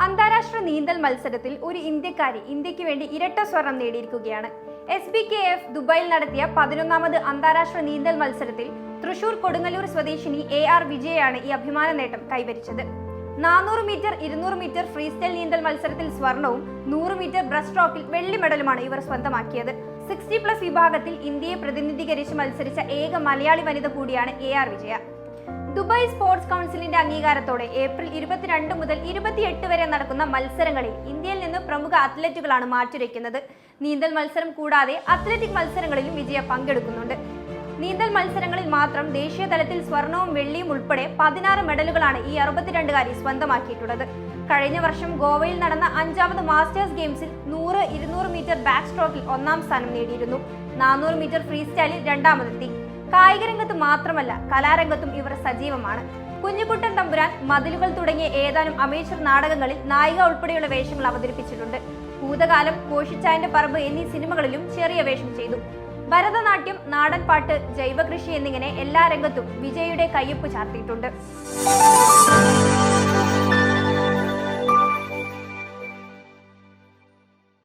അന്താരാഷ്ട്ര നീന്തൽ മത്സരത്തിൽ ഒരു ഇന്ത്യക്കാരി ഇന്ത്യയ്ക്ക് വേണ്ടി ഇരട്ട സ്വർണം നേടിയിരിക്കുകയാണ്. എസ് ബി കെ എഫ് ദുബായിൽ നടത്തിയ പതിനൊന്നാമത് അന്താരാഷ്ട്ര നീന്തൽ മത്സരത്തിൽ തൃശൂർ കൊടുങ്ങല്ലൂർ സ്വദേശിനി എ ആർ വിജയാണ് ഈ അഭിമാന നേട്ടം കൈവരിച്ചത്. നാനൂറ് മീറ്റർ ഇരുന്നൂറ് മീറ്റർ ഫ്രീ സ്റ്റൈൽ നീന്തൽ മത്സരത്തിൽ സ്വർണവും നൂറ് മീറ്റർ ബ്രസ്റ്റ് സ്ട്രോക്കിൽ വെള്ളി മെഡലുമാണ് ഇവർ സ്വന്തമാക്കിയത്. സിക്സ്റ്റി പ്ലസ് വിഭാഗത്തിൽ ഇന്ത്യയെ പ്രതിനിധീകരിച്ച് മത്സരിച്ച ഏക മലയാളി വനിത കൂടിയാണ് A R Vijaya. Dubai sports കൗൺസിലിന്റെ അംഗീകാരത്തോടെ ഏപ്രിൽ ഇരുപത്തിരണ്ട് മുതൽ ഇരുപത്തിയെട്ട് വരെ നടക്കുന്ന മത്സരങ്ങളിൽ ഇന്ത്യയിൽ നിന്ന് പ്രമുഖ അത്ലറ്റുകളാണ് മാറ്റുരയ്ക്കുന്നത്. നീന്തൽ മത്സരം കൂടാതെ അത്ലറ്റിക് മത്സരങ്ങളിലും വിജയ പങ്കെടുക്കുന്നുണ്ട്. നീന്തൽ മത്സരങ്ങളിൽ മാത്രം ദേശീയ തലത്തിൽ സ്വർണവും വെള്ളിയും ഉൾപ്പെടെ പതിനാറ് മെഡലുകളാണ് ഈ അറുപത്തിരണ്ടുകാരി സ്വന്തമാക്കിയിട്ടുള്ളത്. കഴിഞ്ഞ വർഷം ഗോവയിൽ നടന്ന അഞ്ചാമത് മാസ്റ്റേഴ്സ് ഗെയിംസിൽ നൂറ് ഇരുന്നൂറ് മീറ്റർ ബാക്ക് സ്ട്രോക്കിൽ ഒന്നാം സ്ഥാനം നേടിയിരുന്നു. നാനൂറ് മീറ്റർ ഫ്രീ സ്റ്റൈലിൽ രണ്ടാമതെത്തി. കായിക രംഗത്ത് മാത്രമല്ല കലാരംഗത്തും ഇവർ സജീവമാണ്. കുഞ്ഞുകുട്ടൻ തമ്പുരാൻ മതിലുകൾ തുടങ്ങിയ ഏതാനും അമേച്ചർ നാടകങ്ങളിൽ നായിക ഉൾപ്പെടെയുള്ള വേഷങ്ങൾ അവതരിപ്പിച്ചിട്ടുണ്ട്. ഭൂതകാലം കോഷിച്ചായന്റെ പറമ്പ് എന്നീ സിനിമകളിലും ചെറിയ വേഷം ചെയ്തു. ഭരതനാട്യം നാടൻ പാട്ട് ജൈവകൃഷി എന്നിങ്ങനെ എല്ലാ രംഗത്തും വിജയുടെ കയ്യൊപ്പ് ചാർത്തിയിട്ടുണ്ട്.